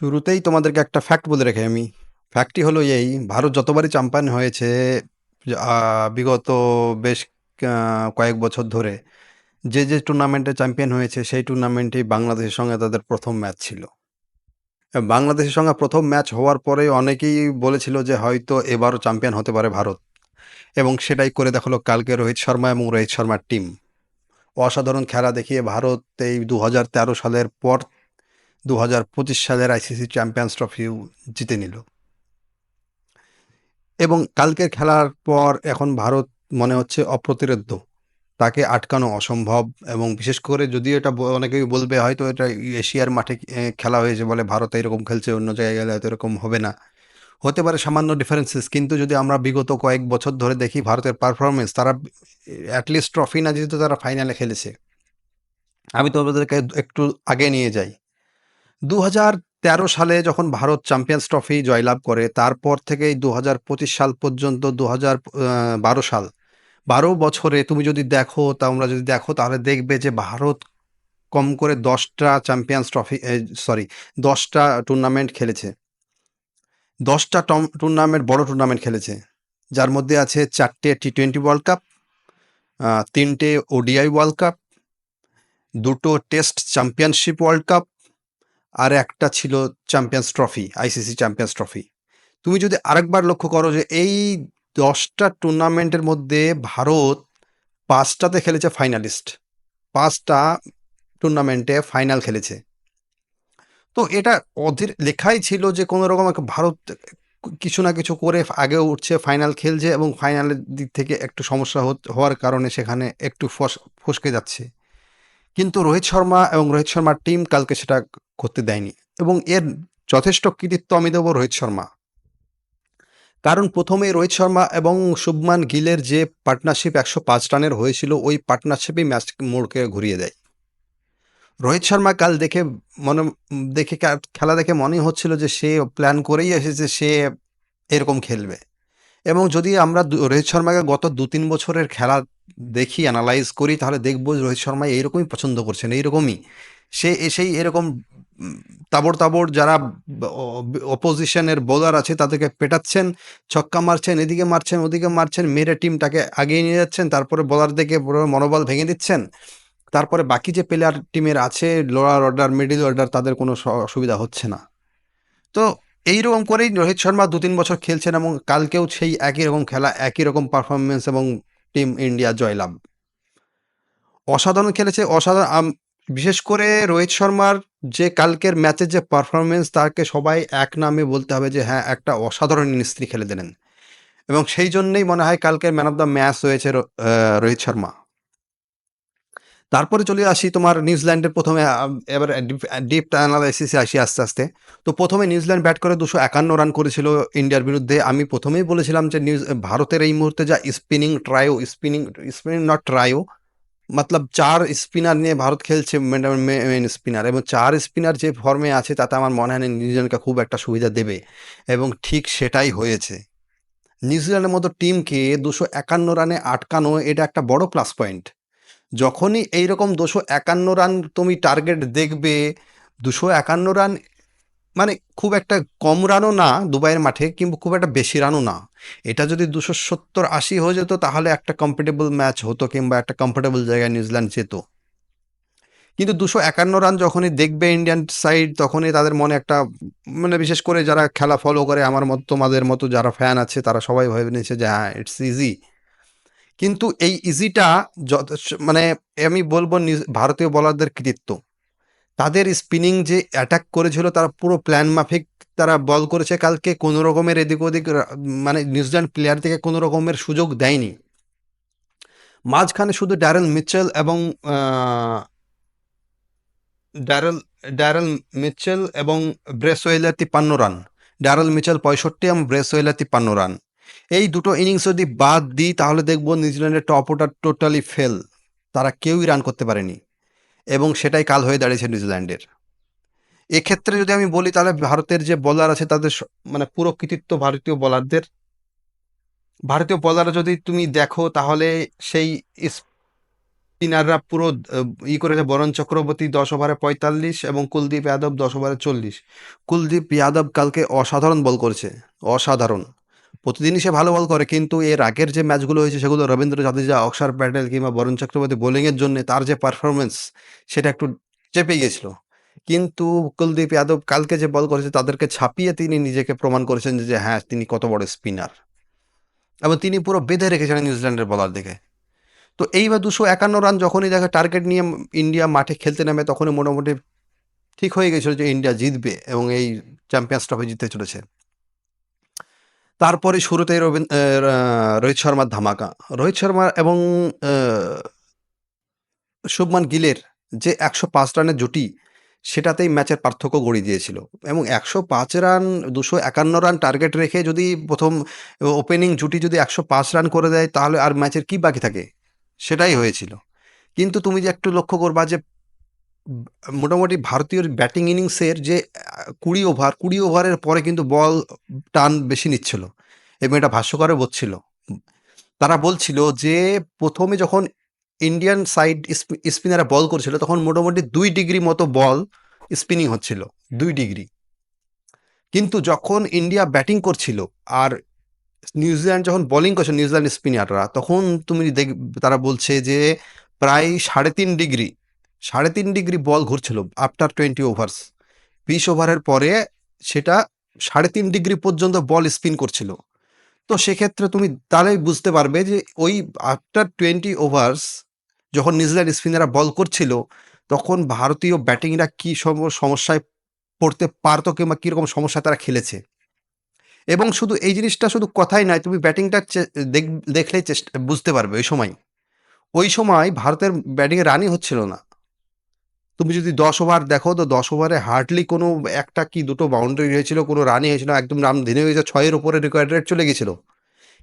শুরুতেই তোমাদেরকে একটা ফ্যাক্ট বলে রেখে আমি। ফ্যাক্টটি হলো এই, ভারত যতবারই চ্যাম্পিয়ন হয়েছে বিগত বেশ কয়েক বছর ধরে, যে, যে টুর্নামেন্টে চ্যাম্পিয়ন হয়েছে সেই টুর্নামেন্টেই বাংলাদেশের সঙ্গে তাদের প্রথম ম্যাচ ছিল। বাংলাদেশের সঙ্গে প্রথম ম্যাচ হওয়ার পরে অনেকেই বলেছিল যে হয়তো এবারও চ্যাম্পিয়ন হতে পারে ভারত। এবং সেটাই করে দেখাল কালকে রোহিত শর্মা এবং রোহিত শর্মার টিম। অসাধারণ খেলা দেখিয়ে ভারত এই ২০১৩ সালের পর ২০২৫ সালের আইসিসি চ্যাম্পিয়ন্স ট্রফিও জিতে নিল। এবং কালকের খেলার পর এখন ভারত মনে হচ্ছে অপ্রতিরোধ্য। তাকে আটকানো অসম্ভব এবং বিশেষ করে যদি এটা অনেকেই বলবে হয়তো এটা এশিয়ার মাঠে খেলা হয়েছে বলে ভারত এরকম খেলছে, অন্য জায়গায় গেলে হয়তো এরকম হবে না। হতে পারে সামান্য ডিফারেন্সেস কিন্তু যদি আমরা বিগত কয়েক বছর ধরে দেখি ভারতের পারফরমেন্স তারা অ্যাটলিস্ট ট্রফি না জিতে তারা ফাইনালে খেলেছে। আমি তোমাদেরকে একটু আগে নিয়ে যাই। ২০১৩ সালে যখন ভারত চ্যাম্পিয়ন্স ট্রফি জয়লাভ করে তারপর থেকেই ২০২৫ সাল পর্যন্ত ২০১২ সাল ১২ বছরে তুমি যদি দেখো তোমরা যদি দেখো তাহলে দেখবে যে ভারত কম করে দশটা চ্যাম্পিয়ন্স ট্রফি সরি দশটা টুর্নামেন্ট খেলেছে। দশটা টুর্নামেন্ট বড় টুর্নামেন্ট খেলেছে। যার মধ্যে আছে চারটে টি-টোয়েন্টি ওয়ার্ল্ড কাপ, তিনটে ৩ টে ওডিআই ওয়ার্ল্ড কাপ, দুটো টেস্ট চ্যাম্পিয়নশিপ ওয়ার্ল্ড কাপ, আর একটা ছিল champions trophy, ICC champions trophy. তুমি যদি আরেকবার লক্ষ্য করো যে এই দশটা টুর্নামেন্টের মধ্যে ভারত পাঁচটাতে খেলেছে ফাইনালিস্ট। পাঁচটা টুর্নামেন্টে ফাইনাল খেলেছে। তো এটা অধীর লেখাই ছিল যে কোনো রকম ভারত কিছু না কিছু করে আগে উঠছে, ফাইনাল খেলছে এবং ফাইনালের দিক থেকে একটু সমস্যা হওয়ার কারণে সেখানে একটু ফস ফসকে যাচ্ছে। কিন্তু রোহিত শর্মা এবং রোহিত শর্মার টিম কালকে সেটা করতে দেয়নি এবং এর যথেষ্ট কৃতিত্ব আমি দেব রোহিত শর্মা। কারণ ১ম এ রোহিত শর্মা এবং শুভমান গিলের যে পার্টনারশিপ ১০৫ রানের হয়েছিল, ওই পার্টনারশিপই ম্যাচ মোড়কে ঘুরিয়ে দেয়। রোহিত শর্মা কাল দেখে মনে, দেখে খেলা দেখে মনেই হচ্ছিল যে সে প্ল্যান করেই এসেছে, সে এরকম খেলবে। এবং যদি আমরা রোহিত শর্মাকে গত ২-৩ বছরের খেলা দেখি অ্যানালাইজ করি তাহলে দেখব রোহিত শর্মা এইরকমই পছন্দ করছেন, এইরকমই। সে এসেই এরকম তাবড়, তাবড় যারা অপোজিশনের বোলার আছে তাদেরকে পেটাচ্ছেন, ছক্কা মারছেন, এদিকে মারছেন, ওদিকে মারছেন, মেরে টিমটাকে আগিয়ে নিয়ে যাচ্ছেন। তারপরে বোলারদেরকে পুরো মনোবল ভেঙে দিচ্ছেন। তারপরে বাকি যে প্লেয়ার টিমের আছে লোয়ার অর্ডার, মিডিল অর্ডার তাদের কোনো অসুবিধা হচ্ছে না। তো এইরকম করেই রোহিত শর্মা ২-৩ বছর খেলছেন এবং কালকেও সেই একই রকম খেলা, একই রকম পারফরমেন্স এবং টিম ইন্ডিয়া জয়লাভ। অসাধারণ খেলেছে, অসাধারণ বিশেষ করে রোহিত শর্মার যে কালকের ম্যাচের যে পারফরমেন্স তাকে সবাই এক নামে বলতে হবে যে হ্যাঁ, একটা অসাধারণ ইনিংস তিনি খেলে দিলেন। এবং সেই জন্যই মনে হয় কালকের ম্যান অফ দ্য ম্যাচ হয়েছে রোহিত শর্মা। তারপরে চলে আসি তোমার নিউজিল্যান্ডের ১ম এ আ এবারে ডিপ অ্যানালাইসিস আসি আস্তে, আস্তে। তো প্রথমে নিউজিল্যান্ড ব্যাট করে ২৫১ রান করেছিল ইন্ডিয়ার বিরুদ্ধে। আমি প্রথমেই বলেছিলাম যে নিউজ ভারতের এই মুহূর্তে যা spinning trio, spinning spinning not trio মতলব চার স্পিনার নিয়ে ভারত খেলছে মেন স্পিনার এবং চার স্পিনার যে ফর্মে আছে তাতে আমার মনে হয় নিউজিল্যান্ডকে খুব একটা সুবিধা দেবে এবং ঠিক সেটাই হয়েছে। নিউজিল্যান্ডের মতো টিমকে ২৫১ রানে আটকানো এটা একটা বড় প্লাস পয়েন্ট। যখনই এইরকম ২৫১ রান তুমি টার্গেট দেখবে, ২৫১ রান মানে খুব একটা কম রানও না দুবাইয়ের মাঠে কিন্তু খুব একটা বেশি রানও না। এটা যদি ২৭০-৮০ হয়ে যেত তাহলে একটা কমফোর্টেবল ম্যাচ হতো কিংবা একটা কমফোর্টেবল জায়গায় নিউজিল্যান্ড যেত। কিন্তু ২৫১ রান যখনই দেখবে ইন্ডিয়ান সাইড তখনই তাদের মনে একটা মানে বিশেষ করে যারা খেলা ফলো করে আমার মতো তোমাদের মতো যারা ফ্যান আছে তারা সবাই ভেবে নিয়েছে যে হ্যাঁ, ইটস ইজি। কিন্তু এই ইজিটা মানে আমি বলব ভারতীয় বোলারদের কৃতিত্ব। তাদের স্পিনিং যে অ্যাটাক করেছিল, তারা পুরো প্ল্যান মাফিক তারা বল করেছে কালকে কোনো রকমের এদিক ওদিক মানে নিউজিল্যান্ড প্লেয়ার থেকে কোনো রকমের সুযোগ দেয়নি। মাঝখানে শুধু ড্যারেল মিচেল এবং ড্যারেল ড্যারেল মিচেল এবং ব্রেসওয়েলের ৫৩ রান। ড্যারেল মিচেল ৬৫ এবং ব্রেসওয়েলের ৫৩ রান। এই দুটো ইনিংস যদি বাদ দিই, তাহলে দেখব নিউজিল্যান্ডের টপ অর্ডার টোটালি ফেল। তারা কেউই রান করতে পারেনি এবং সেটাই কাল হয়ে দাঁড়িয়েছে নিউজিল্যান্ডের। এক্ষেত্রে যদি আমি বলি, তাহলে ভারতের যে বলার আছে, তাদের মানে পুরো কৃতিত্ব ভারতীয় বোলারদের। ভারতীয় বোলাররা যদি তুমি দেখো, তাহলে সেই স্পিনাররা পুরো ই করেছে বরণ চক্রবর্তী দশ ওভারে পঁয়তাল্লিশ এবং কুলদীপ যাদব দশ ওভারে চল্লিশ কুলদীপ যাদব কালকে অসাধারণ বল করেছে, অসাধারণ প্রতিদিনই সে ভালো বল করে, কিন্তু এর আগের যে ম্যাচগুলো হয়েছে, সেগুলো রবীন্দ্র জাদেজা, অক্ষর প্যাটেল কিংবা বরুণ চক্রবর্তী বোলিংয়ের জন্য তার যে পারফরমেন্স সেটা একটু চেপে গিয়েছিল। কিন্তু কুলদীপ যাদব কালকে যে বল করেছে, তাদেরকে ছাপিয়ে তিনি নিজেকে প্রমাণ করেছেন যে হ্যাঁ তিনি কত বড় স্পিনার এবং তিনি পুরো বেঁধে রেখেছেন নিউজিল্যান্ডের বলার দিকে। তো এইবার দুশো একান্ন রান যখনই দেখে টার্গেট নিয়ে ইন্ডিয়া মাঠে খেলতে নামে, তখনই মোটামুটি ঠিক হয়ে গেছিল যে, ইন্ডিয়া জিতবে এবং এই চ্যাম্পিয়ন্স ট্রফি জিততে চলেছে। তারপরে শুরুতেই রবীন আহ, রোহিত শর্মার ধামাকা। রোহিত শর্মা এবং শুভমান গিলের যে একশো পাঁচ রানের জুটি সেটাতেই ম্যাচের পার্থক্য গড়িয়ে দিয়েছিল। এবং একশো পাঁচ রান দুশো একান্ন রান টার্গেট রেখে যদি প্রথম ওপেনিং জুটি যদি একশো পাঁচ রান করে দেয় তাহলে আর ম্যাচের কি বাকি থাকে? সেটাই হয়েছিল। কিন্তু তুমি যে একটু লক্ষ্য করবা যে মোটামুটি ভারতীয় ব্যাটিং ইনিংসের যে, কুড়ি ওভার, কুড়ি ওভারের পরে কিন্তু বল টান বেশি নিচ্ছিল এবং এটা ভাষ্যকারও বলছিল। তারা বলছিল যে, প্রথমে যখন ইন্ডিয়ান সাইড স্পিনাররা বল করছিল তখন মোটামুটি দুই ডিগ্রি মতো বল স্পিনিং হচ্ছিল, দুই ডিগ্রি। কিন্তু যখন ইন্ডিয়া ব্যাটিং করছিল আর নিউজিল্যান্ড যখন বোলিং করছে নিউজিল্যান্ড স্পিনাররা, তখন তুমি দেখ, তারা বলছে যে, প্রায় সাড়ে তিন ডিগ্রি সাড়ে তিন ডিগ্রি বল ঘুরছিল আফটার টোয়েন্টি ওভার্স। বিশ ওভারের পরে সেটা সাড়ে তিন ডিগ্রি পর্যন্ত বল স্পিন করছিল। তো সেক্ষেত্রে তুমি তাহলেই বুঝতে পারবে যে ওই আফটার টোয়েন্টি ওভার্স যখন নিউজিল্যান্ড স্পিনাররা বল করছিল, তখন ভারতীয় ব্যাটিংরা কী সম- সমস্যায় পড়তে পারতো কিংবা কীরকম সমস্যা তারা খেলেছে। এবং শুধু এই জিনিসটা শুধু কথাই নয়, তুমি ব্যাটিংটা দেখ- দেখলেই চেষ্টা, বুঝতে পারবে ওই সময়। ওই সময় ভারতের ব্যাটিংয়ে রানই হচ্ছিল না। তুমি যদি দশ ওভার দেখো, তো দশ ওভারে হার্ডলি কোনো একটা কি দুটো বাউন্ডারি হয়েছিল, কোনো রানই হয়েছিল, একদম রান দিনে হয়েছে, ছয়ের উপরে রিকোয়ার্ড রেট চলে গেছিল।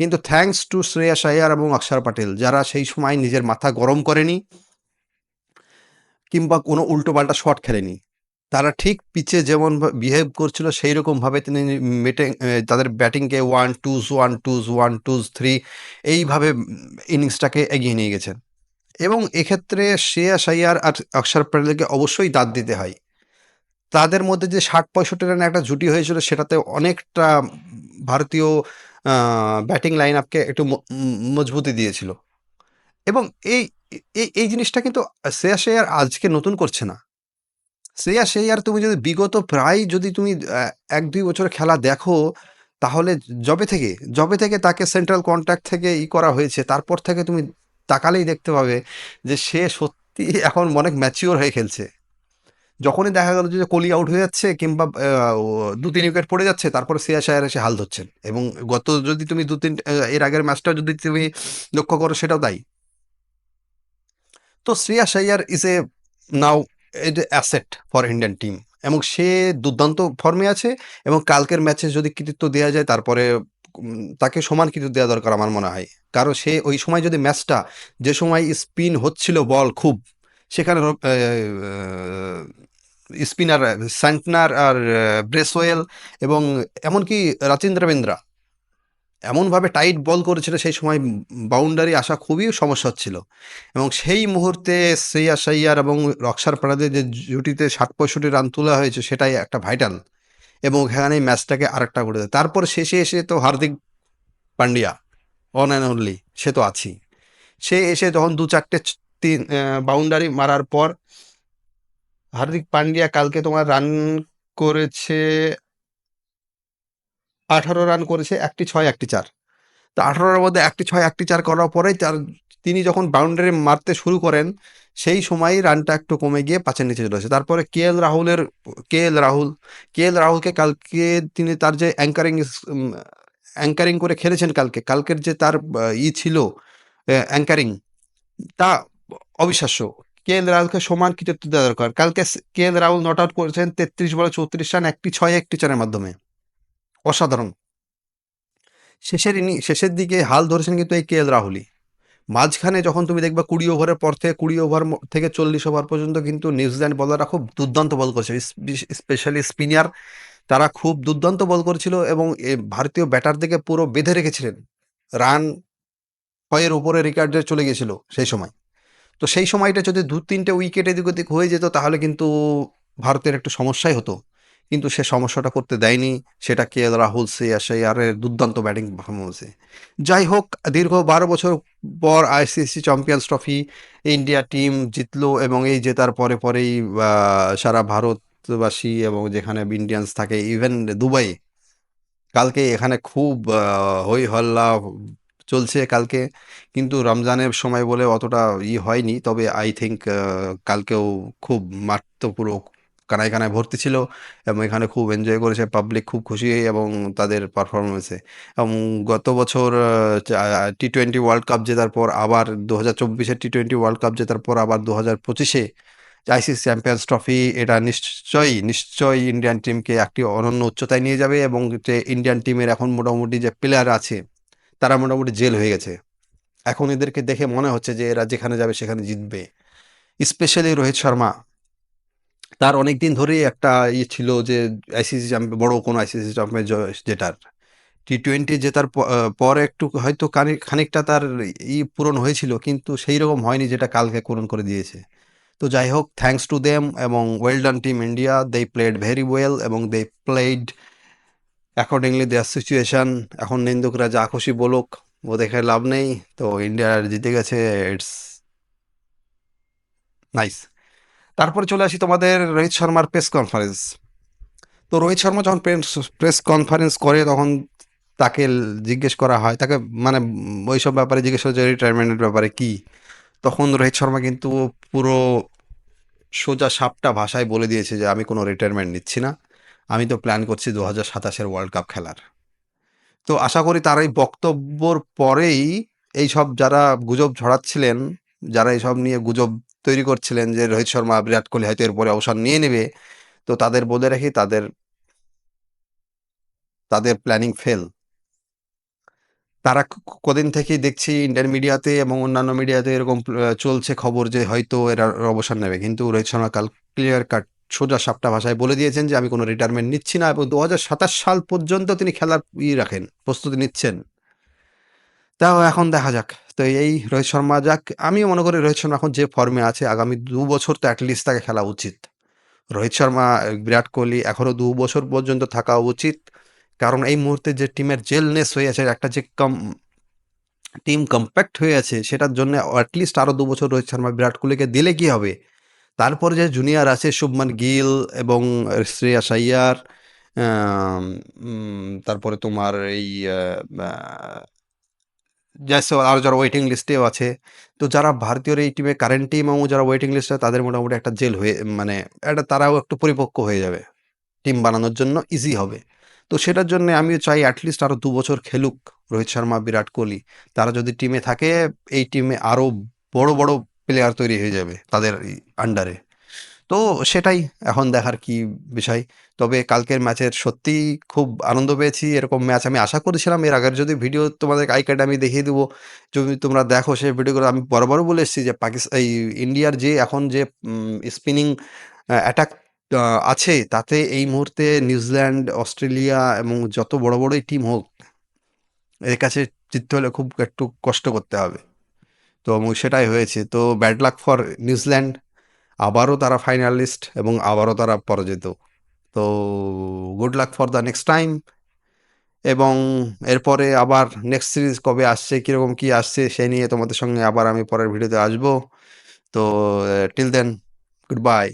কিন্তু থ্যাঙ্কস টু শ্রেয়া আয়ার এবং অক্ষর পাটেল, যারা সেই সময় নিজের মাথা গরম করেনি, কিংবা কোনো উল্টোপাল্টা শট খেলেনি, তারা ঠিক পিচে যেমন বিহেভ করছিল সেই রকমভাবে তিনি মেটে তাদের ব্যাটিংকে one twos one twos one twos three এইভাবে ইনিংসটাকে এগিয়ে নিয়ে গেছেন। এবং এক্ষেত্রে শ্রেয়া আয়ার আর অক্ষর প্যাটেলকে অবশ্যই দাঁত দিতে হয়। তাদের মধ্যে যে ষাট পঁয়ষট্টি রানের একটা জুটি হয়েছিল, সেটাতে অনেকটা ভারতীয় ব্যাটিং লাইন আপকে একটু মজবুতি দিয়েছিল। এবং এই এই এই জিনিসটা কিন্তু শ্রেয়া আয়ার আজকে নতুন করছে না। শ্রেয়াস আয়ার তুমি যদি বিগত প্রায় যদি তুমি এক, দুই বছর খেলা দেখো, তাহলে জবে থেকে জবে থেকে তাকে সেন্ট্রাল কন্ট্যাক্ট থেকে ই করা হয়েছে, তারপর থেকে তুমি তাকালেই দেখতে পাবে যে সে সত্যি এখন অনেক ম্যাচিওর হয়ে খেলছে। যখনই দেখা গেল যে কোহলি আউট হয়ে যাচ্ছে কিংবা দু তিন উইকেট পড়ে যাচ্ছে, তারপরে শ্রেয়াস আয়ার এসে হাল ধরছেন এবং গত যদি তুমি দু তিন এর আগের ম্যাচটা যদি তুমি লক্ষ্য করো সেটাও তাই। তো Shreyas Iyer is a now add asset for Indian team এবং সে দুর্দান্ত ফর্মে আছে এবং কালকের ম্যাচে যদি কৃতিত্ব দেওয়া যায়, তারপরে তাকে সমান কৃতিত্ব দেওয়া দরকার আমার মনে হয়। কারণ সে ওই সময় যদি ম্যাচটা, যে সময় স্পিন হচ্ছিল বল খুব, সেখানে স্পিনার, স্যান্টনার আর ব্রেসওয়েল এবং এমনকি রাচিন্দ্র বিন্দ্রা এমনভাবে টাইট বল করেছিল সেই সময় বাউন্ডারি আসা খুবই সমস্যা হচ্ছিল। এবং সেই মুহূর্তে শ্রেয়া আইয়ার এবং রক্সার পাড়াদের যে জুটিতে ষাট পঁয়ষট্টি রান তোলা হয়েছে, সেটাই একটা ভাইটাল। এবং এখানে ম্যাচটাকে আরেকটা করে দেয়। তারপর শেষে এসে তো Hardik Pandya one and only সে তো আছেই। সে এসে যখন দু চারটে তিন বাউন্ডারি মারার পর হার্দিক পান্ডিয়া কালকে তোমার রান করেছে, আঠারো রান করেছে, একটি ছয়, একটি চার। তো আঠারোর মধ্যে একটি ছয়, একটি চার করার পরে তার, তিনি যখন বাউন্ডারি মারতে শুরু করেন সেই সময়ই রানটা একটু কমে গিয়ে পাঁচের নিচে চলে আসে। তারপরে কে এল রাহুলের কে এল রাহুল কে এল রাহুলকে কালকে তিনি তার যে অ্যাঙ্কারিং অ্যাঙ্কারিং করে খেলেছেন কালকে, কালকের যে তার ই ছিল অ্যাঙ্কারিং তা অবিশ্বাস্য। কে এল রাহুলকে সমান কৃতিত্ব দেওয়া দরকার। কালকে K L Rahul not out করেছেন তেত্রিশ বলে চৌত্রিশ রান, একটি ছয়, একটি চারের মাধ্যমে। অসাধারণ। শেষের ইনি, শেষের দিকে হাল ধরেছেন কিন্তু এই কে এল রাহুলই। মাঝখানে যখন তুমি দেখবে কুড়ি ওভারের পর থেকে, কুড়ি ওভার থেকে চল্লিশ ওভার পর্যন্ত কিন্তু নিউজিল্যান্ড বলাররা খুব দুর্দান্ত বল করছে স্পেশালি স্পিনার তারা খুব দুর্দান্ত বল করেছিল এবং ভারতীয় ব্যাটারদেরকে পুরো বেঁধে রেখেছিলেন। রান ছয়ের উপরে রিকার্ডে চলে গেছিল সেই সময়। তো সেই সময়টা যদি দু তিনটে উইকেট এদিক ওদিক হয়ে যেত তাহলে কিন্তু ভারতের একটু সমস্যাই হতো। কিন্তু সে সমস্যাটা করতে দেয়নি। সেটা কে রাহুল শ্রেয়াসের দুর্দান্ত ব্যাটিং পারফরমেন্সে যাই হোক, দীর্ঘ বারো বছর পর ICC champions trophy India team জিতলো এবং এই জেতার পরে পরেই সারা ভারতবাসী এবং যেখানে ইন্ডিয়ান্স থাকে ইভেন দুবাই, কালকে এখানে খুব হই হল্লা চলছে কালকে। কিন্তু রমজানের সময় বলে অতটা ই হয়নি, তবে আই থিঙ্ক কালকেও খুব পুরো কানায় কানায় ভর্তি ছিল এবং এখানে খুব এনজয় করেছে পাবলিক খুব খুশি এবং তাদের পারফরমেন্সে এবং গত বছর টি টোয়েন্টি ওয়ার্ল্ড কাপ জেতার পর আবার দু হাজার চব্বিশের টি টোয়েন্টি ওয়ার্ল্ড কাপ জেতার পর আবার দু হাজার পঁচিশে আইসিসি চ্যাম্পিয়ন্স ট্রফি এটা নিশ্চয়ই নিশ্চয়ই ইন্ডিয়ান টিমকে একটি অনন্য উচ্চতায় নিয়ে যাবে এবং যে ইন্ডিয়ান টিমের এখন মোটামুটি যে প্লেয়ার আছে, তারা মোটামুটি জেল হয়ে গেছে। এখন এদেরকে দেখে মনে হচ্ছে যে এরা যেখানে যাবে সেখানে জিতবে। স্পেশালি রোহিত শর্মা তার অনেক দিন ধরেই একটা ইয়ে ছিল যে আইসিসি বড় কোনো আইসিসি চ্যাম্পিয়ন জেতার। টি টোয়েন্টি জেতার পর একটু হয়তো খানিক- খানিকটা তার ই পূরণ হয়েছিল, কিন্তু সেই রকম হয়নি যেটা কালকে পূরণ করে দিয়েছে। তো যাই হোক, থ্যাঙ্কস টু দেম এবং well done team India they played very well এবং they played accordingly their situation এখন নিন্দুকরা যা খুশি বলুক, ও দেখে লাভ নেই, তো ইন্ডিয়া জিতে গেছে ইটস নাইস তারপরে চলে আসি তোমাদের রোহিত শর্মার প্রেস কনফারেন্স তো রোহিত শর্মা যখন প্রেস কনফারেন্স করে তখন তাকে জিজ্ঞেস করা হয়, তাকে মানে ওইসব ব্যাপারে জিজ্ঞেস করা রিটায়ারমেন্টের ব্যাপারে কি? তখন রোহিত শর্মা কিন্তু পুরো সোজা সাপটা ভাষায় বলে দিয়েছে যে, আমি কোনো রিটায়ারমেন্ট নিচ্ছি না। আমি তো প্ল্যান করছি দু হাজার সাতাশের ওয়ার্ল্ড কাপ খেলার। তো আশা করি তার এই বক্তব্যর পরেই এই সব যারা গুজব ছড়াচ্ছিলেন, যারা এইসব নিয়ে গুজব তৈরি করছিলেন যে রোহিত শর্মা, বিরাট কোহলি হয়তো এরপরে অবসর নিয়ে নেবে। তো তাদের বলে রাখি তাদের তাদের প্ল্যানিং ফেল তারা কদিন থেকেই দেখছি ইন্ডিয়ান মিডিয়াতে এবং অন্যান্য মিডিয়াতে এরকম চলছে খবর যে হয়তো এরা অবসর নেবে। কিন্তু রোহিত শর্মা কাল ক্লিয়ার কাট সোজা সাপটা ভাষায় বলে দিয়েছেন যে আমি কোনো রিটায়ারমেন্ট নিচ্ছি না এবং দু হাজার সাতাশ সাল পর্যন্ত তিনি খেলার ই রাখেন, প্রস্তুতি নিচ্ছেন। তাও এখন দেখা যাক। তো এই রোহিত শর্মা যাক আমিও মনে করি রোহিত শর্মা এখন যে ফর্মে আছে আগামী দু বছর তো অ্যাটলিস্ট তাকে খেলা উচিত। রোহিত শর্মা বিরাট কোহলি এখনও দু বছর পর্যন্ত থাকা উচিত। কারণ এই মুহূর্তে যে টিমের জেলনেস হয়ে আছে একটা যে কম টিম কম্প্যাক্ট হয়ে আছে সেটার জন্য অ্যাটলিস্ট আরও দু বছর রোহিত শর্মা বিরাট কোহলিকে দিলে কি হবে? তারপর যে জুনিয়র আছে শুভমান গিল এবং আম, উম, তারপরে তোমার এই জয়সওয়াল আর যারা ওয়েটিং লিস্টেও আছে, তো যারা ভারতীয় এই টিমে কারেন্ট টিম এবং যারা ওয়েটিং লিস্টে তাদের মোটামুটি একটা জেল হয়ে মানে একটা তারাও একটু পরিপক্ক হয়ে যাবে। টিম বানানোর জন্য ইজি হবে। তো সেটার জন্য আমিও চাই অ্যাটলিস্ট আরও দু বছর খেলুক রোহিত শর্মা, বিরাট কোহলি। তারা যদি টিমে থাকে, এই টিমে আরও বড় বড় প্লেয়ার তৈরি হয়ে যাবে তাদের আন্ডারে তো সেটাই এখন দেখার কি বিষয়। তবে কালকের ম্যাচের সত্যিই খুব আনন্দ পেয়েছি, এরকম ম্যাচ আমি আশা করেছিলাম। এর আগের যদি ভিডিও তোমাদের আই কার্ড আমি দেখিয়ে দেবো, যদি তোমরা দেখো সেই ভিডিওগুলো আমি বরাবরও বলে এসেছি যে পাকিস্তান এই ইন্ডিয়ার যে এখন যে স্পিনিং অ্যাটাক আছে, তাতে এই মুহূর্তে নিউজিল্যান্ড, অস্ট্রেলিয়া এবং যত বড় বড়ই টিম হোক, এর কাছে জিততে হলে খুব একটু কষ্ট করতে হবে। তো সেটাই হয়েছে। তো ব্যাড লাক ফর নিউজিল্যান্ড। আবারও তারা ফাইনালিস্ট এবং আবারও তারা পরাজিত। তো good luck for the next time এবং এরপরে আবার নেক্সট সিরিজ কবে আসছে, কীরকম কী আসছে, সেই নিয়ে তোমাদের সঙ্গে আবার আমি পরের ভিডিওতে আসব। তো টিল দেন গুড বাই